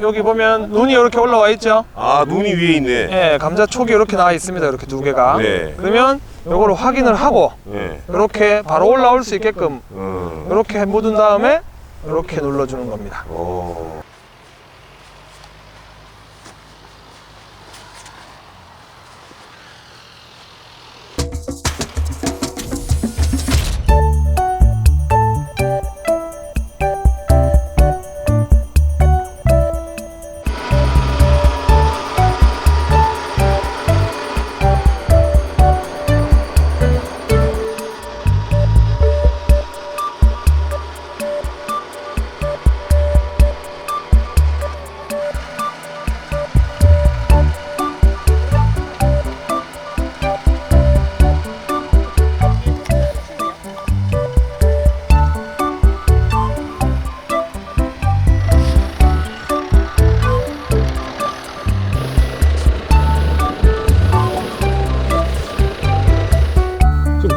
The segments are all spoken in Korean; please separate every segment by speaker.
Speaker 1: 여기 보면 눈이 이렇게 올라와 있죠.
Speaker 2: 아 눈이 위에 있네.
Speaker 1: 예, 감자 촉이 이렇게 나와 있습니다. 이렇게 두 개가.
Speaker 2: 네.
Speaker 1: 그러면 요거를 확인을 하고
Speaker 2: 예.
Speaker 1: 이렇게 바로 올라올 수 있게끔
Speaker 2: 어.
Speaker 1: 이렇게 묻은 다음에 이렇게 눌러주는 겁니다.
Speaker 2: 어.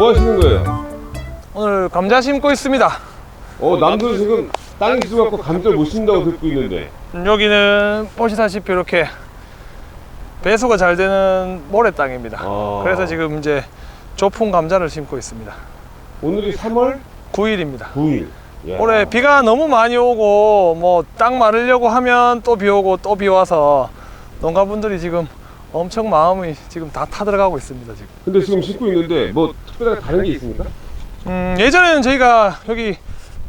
Speaker 2: 뭐 하시는 거예요?
Speaker 1: 오늘 감자 심고 있습니다.
Speaker 2: 어 남들 지금 땅에 있어갖고 감자를 못 심다고 듣고 있는데.
Speaker 1: 여기는 보시다시피 이렇게 배수가 잘 되는 모래 땅입니다.
Speaker 2: 아.
Speaker 1: 그래서 지금 이제 조풍 감자를 심고 있습니다.
Speaker 2: 오늘이 3월
Speaker 1: 9일입니다.
Speaker 2: 9일. 야.
Speaker 1: 올해 비가 너무 많이 오고 뭐 땅 마르려고 하면 또 비 오고 또 비 와서 농가분들이 지금 엄청 마음이 지금 다 타들어가고 있습니다 지금.
Speaker 2: 근데 지금 심고 있는데 뭐 특별하게 다른 게 있습니까?
Speaker 1: 음, 예전에는 저희가 여기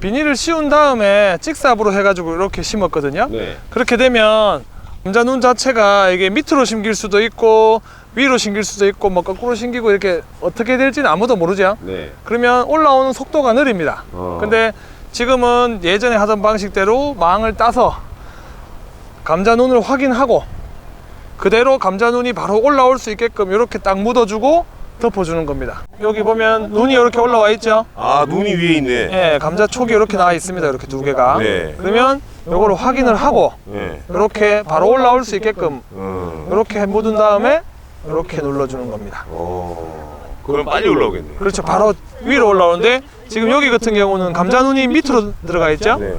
Speaker 1: 비닐을 씌운 다음에 찍삽으로 해가지고 이렇게 심었거든요.
Speaker 2: 네.
Speaker 1: 그렇게 되면 감자 눈 자체가 이게 밑으로 심길 수도 있고 위로 심길 수도 있고 뭐 거꾸로 심기고 이렇게 어떻게 될지는 아무도 모르죠.
Speaker 2: 네.
Speaker 1: 그러면 올라오는 속도가 느립니다.
Speaker 2: 어.
Speaker 1: 근데 지금은 예전에 하던 방식대로 망을 따서 감자 눈을 확인하고 그대로 감자 눈이 바로 올라올 수 있게끔 이렇게 딱 묻어주고 덮어주는 겁니다. 여기 보면 눈이 이렇게 올라와 있죠.
Speaker 2: 아 눈이 위에 있네.
Speaker 1: 예, 감자 촉이 이렇게 나와 있습니다. 이렇게 두 개가.
Speaker 2: 네.
Speaker 1: 그러면 요거를 확인을 하고
Speaker 2: 예.
Speaker 1: 이렇게 바로 올라올 수 있게끔
Speaker 2: 어.
Speaker 1: 이렇게 묻은 다음에 이렇게 눌러주는 겁니다.
Speaker 2: 어. 그럼 빨리 올라오겠네.
Speaker 1: 그렇죠. 바로 위로 올라오는데 지금 여기 같은 경우는 감자 눈이 밑으로 들어가 있죠.
Speaker 2: 네.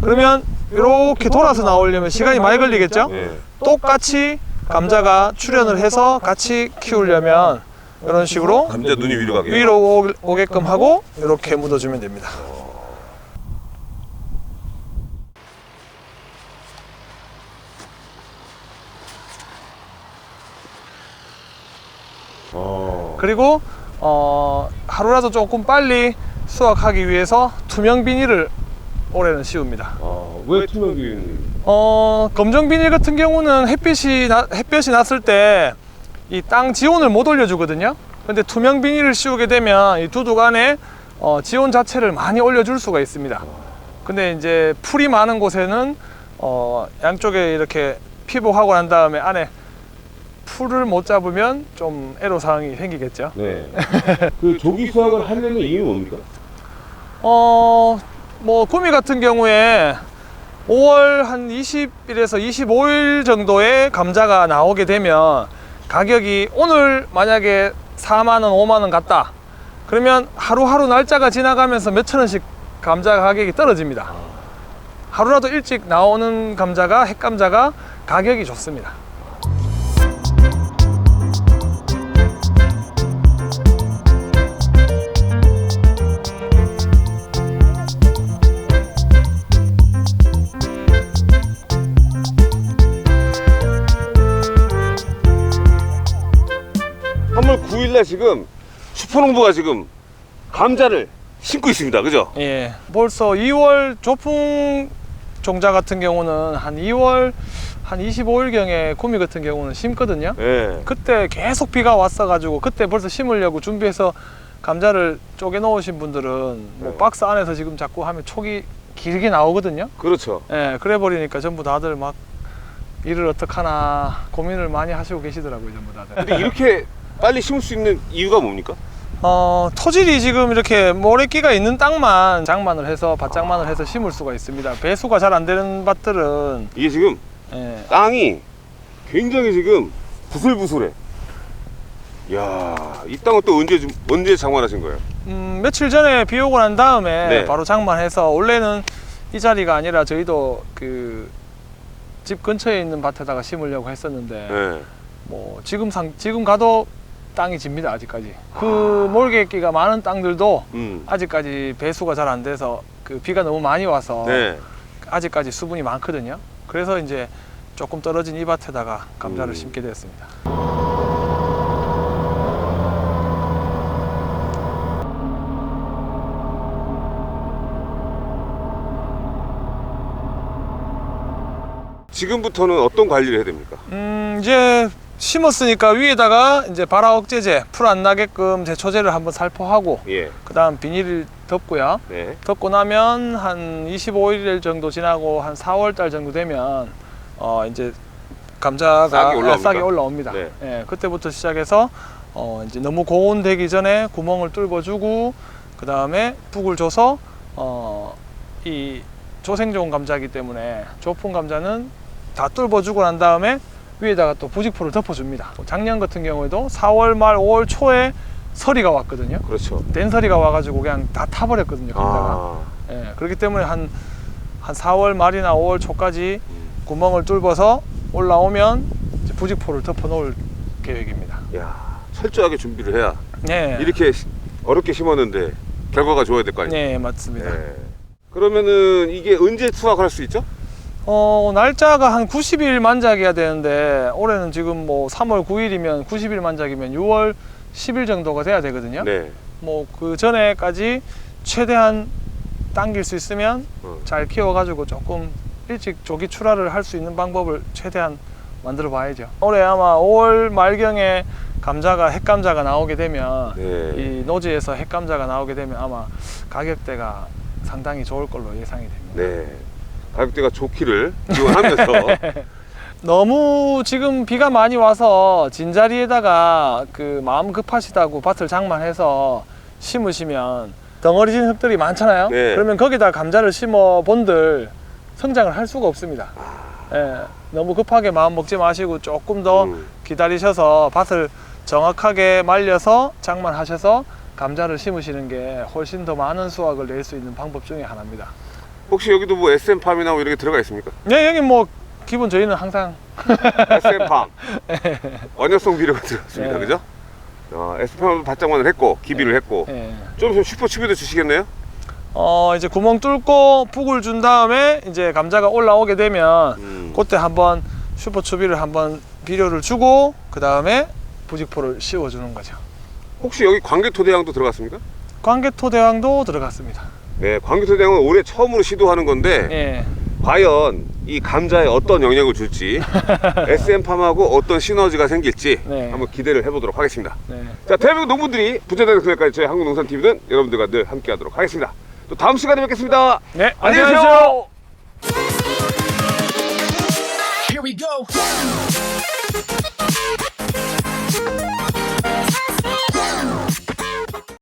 Speaker 1: 그러면 이렇게 돌아서 나오려면 시간이 많이 걸리겠죠?
Speaker 2: 네.
Speaker 1: 똑같이 감자가 출현을 해서 같이 키우려면 이런 식으로
Speaker 2: 감자 눈이 위로 가게.
Speaker 1: 위로 오- 오게끔 하고 이렇게 묻어주면 됩니다.
Speaker 2: 어.
Speaker 1: 그리고 어, 하루라도 조금 빨리 수확하기 위해서 투명 비닐을 올해는 씌웁니다.
Speaker 2: 어. 왜 투명 비닐?
Speaker 1: 어, 검정 비닐 같은 경우는 햇빛이 나, 햇볕이 났을 때 이 땅 지온을 못 올려주거든요. 근데 투명 비닐을 씌우게 되면 이 두둑 안에 어, 지온 자체를 많이 올려줄 수가 있습니다. 근데 이제 풀이 많은 곳에는 어, 양쪽에 이렇게 피복하고 난 다음에 안에 풀을 못 잡으면 좀 애로 사항이 생기겠죠.
Speaker 2: 네. 그 조기 수확을 하려는 이유는 뭡니까?
Speaker 1: 어, 뭐 구미 같은 경우에 5월 한 20일에서 25일 정도의 감자가 나오게 되면 가격이 오늘 만약에 4만 원, 5만 원 갔다. 그러면 하루하루 날짜가 지나가면서 몇천 원씩 감자 가격이 떨어집니다. 하루라도 일찍 나오는 감자가 핵감자가 가격이 좋습니다.
Speaker 2: 월 9일날 지금 슈퍼농부가 지금 감자를 심고 있습니다. 그죠?
Speaker 1: 예, 벌써 2월 조풍 종자 같은 경우는 한 2월 한 25일경에 구미 같은 경우는 심거든요.
Speaker 2: 예.
Speaker 1: 그때 계속 비가 왔어가지고 그때 벌써 심으려고 준비해서 감자를 쪼개 놓으신 분들은 뭐
Speaker 2: 네.
Speaker 1: 박스 안에서 지금 자꾸 하면 촉이 길게 나오거든요.
Speaker 2: 그렇죠.
Speaker 1: 예, 그래 버리니까 전부 다들 막 일을 어떡하나 고민을 많이 하시고 계시더라고요, 전부 다들.
Speaker 2: 근데 이렇게 빨리 심을 수 있는 이유가 뭡니까?
Speaker 1: 어, 토질이 지금 이렇게 모래끼가 있는 땅만 장만을 해서 밭장만을 해서 심을 수가 있습니다. 배수가 잘 안 되는 밭들은
Speaker 2: 이게 지금
Speaker 1: 예,
Speaker 2: 땅이 굉장히 지금 부슬부슬해. 야, 이 땅은 또 언제 좀- 언제 장만하신 거예요?
Speaker 1: 음, 며칠 전에 비 오고 난 다음에
Speaker 2: 네.
Speaker 1: 바로 장만해서 원래는 이 자리가 아니라 저희도 그 집 근처에 있는 밭에다가 심으려고 했었는데
Speaker 2: 네.
Speaker 1: 뭐 지금 상 지금 가도 땅이 집니다 아직까지 그 몰개끼가 많은 땅들도
Speaker 2: 음.
Speaker 1: 아직까지 배수가 잘 안 돼서 그 비가 너무 많이 와서
Speaker 2: 네.
Speaker 1: 아직까지 수분이 많거든요 그래서 이제 조금 떨어진 이 밭에다가 감자를
Speaker 2: 음.
Speaker 1: 심게 됐습니다
Speaker 2: 지금부터는 어떤 관리를 해야 됩니까?
Speaker 1: 음 이제 심었으니까 위에다가 이제 발화 억제제 풀 안 나게끔 제초제를 한번 살포하고
Speaker 2: 예.
Speaker 1: 그다음 비닐을 덮고요
Speaker 2: 네.
Speaker 1: 덮고 나면 한 25일 정도 지나고 한 4월 달 정도 되면 어 이제 감자가
Speaker 2: 싹이 올라옵니까?
Speaker 1: 싹이 올라옵니다.
Speaker 2: 네.
Speaker 1: 예, 그때부터 시작해서 어 이제 너무 고온되기 전에 구멍을 뚫어주고 그 다음에 북을 줘서 어 이 조생종 감자이기 때문에 조품 감자는 다 뚫어주고 난 다음에 위에다가 또 부직포를 덮어줍니다. 작년 같은 경우에도 4월 말 5월 초에 서리가 왔거든요.
Speaker 2: 그렇죠.
Speaker 1: 댄서리가 와가지고 그냥 다 타버렸거든요 감자가
Speaker 2: 아.
Speaker 1: 예, 그렇기 때문에 한, 한 4월 말이나 5월 초까지
Speaker 2: 음.
Speaker 1: 구멍을 뚫어서 올라오면 이제 부직포를 덮어 놓을 계획입니다
Speaker 2: 야, 철저하게 준비를 해야
Speaker 1: 네,
Speaker 2: 이렇게 시- 어렵게 심었는데 결과가 좋아야 될 거 아니에요?
Speaker 1: 네 맞습니다
Speaker 2: 네. 그러면은 이게 언제 투하할 수 있죠?
Speaker 1: 어, 날짜가 한 90일 만작이야 되는데 올해는 지금 뭐 3월 9일이면 90일 만작이면 6월 10일 정도가 돼야 되거든요
Speaker 2: 네.
Speaker 1: 뭐 그 전에까지 최대한 당길 수 있으면
Speaker 2: 어.
Speaker 1: 잘 키워가지고 조금 일찍 조기 출하를 할 수 있는 방법을 최대한 만들어 봐야죠. 올해 아마 5월 말경에 감자가 핵감자가 나오게 되면
Speaker 2: 네.
Speaker 1: 이 노지에서 핵감자가 나오게 되면 아마 가격대가 상당히 좋을 걸로 예상이 됩니다.
Speaker 2: 네. 가격대가 좋기를 기원하면서
Speaker 1: 너무 지금 비가 많이 와서 진자리에다가 그 마음 급하시다고 밭을 장만해서 심으시면 덩어리진 흙들이 많잖아요.
Speaker 2: 네.
Speaker 1: 그러면 거기다 감자를 심어 본들 성장을 할 수가 없습니다.
Speaker 2: 아.
Speaker 1: 예, 너무 급하게 마음 먹지 마시고 조금 더
Speaker 2: 음.
Speaker 1: 기다리셔서 밭을 정확하게 말려서 장만하셔서 감자를 심으시는 게 훨씬 더 많은 수확을 낼 수 있는 방법 중에 하나입니다.
Speaker 2: 혹시 여기도 뭐 SM팜이나 뭐 이렇게 들어가 있습니까?
Speaker 1: 네, 여기 뭐 기본 저희는 항상
Speaker 2: SM팜 원효성 비료가 들어갔습니다.
Speaker 1: 네.
Speaker 2: 그죠? 어, SM팜 바짝만을 했고 기비를 했고
Speaker 1: 예.
Speaker 2: 좀 있으면 슈퍼추비도 주시겠네요?
Speaker 1: 어 이제 구멍 뚫고 푹을 준 다음에 이제 감자가 올라오게 되면
Speaker 2: 음.
Speaker 1: 그때 한번 슈퍼 추비를 한번 비료를 주고 그 다음에 부직포를 씌워주는 거죠.
Speaker 2: 혹시 여기 광개토 대왕도 들어갔습니까?
Speaker 1: 광개토 대왕도 들어갔습니다.
Speaker 2: 네, 광교토장은 올해 처음으로 시도하는 건데
Speaker 1: 예.
Speaker 2: 과연 이 감자에 어떤 영향을 줄지 SM팜하고 어떤 시너지가 생길지
Speaker 1: 네.
Speaker 2: 한번 기대를 해보도록 하겠습니다.
Speaker 1: 네.
Speaker 2: 자, 대한민국 농부들이 부자되는 그날까지 저희 한국농산TV는 여러분들과 늘 함께하도록 하겠습니다. 또 다음 시간에 뵙겠습니다.
Speaker 1: 네,
Speaker 2: 안녕히
Speaker 1: 계세요.
Speaker 3: Here we go.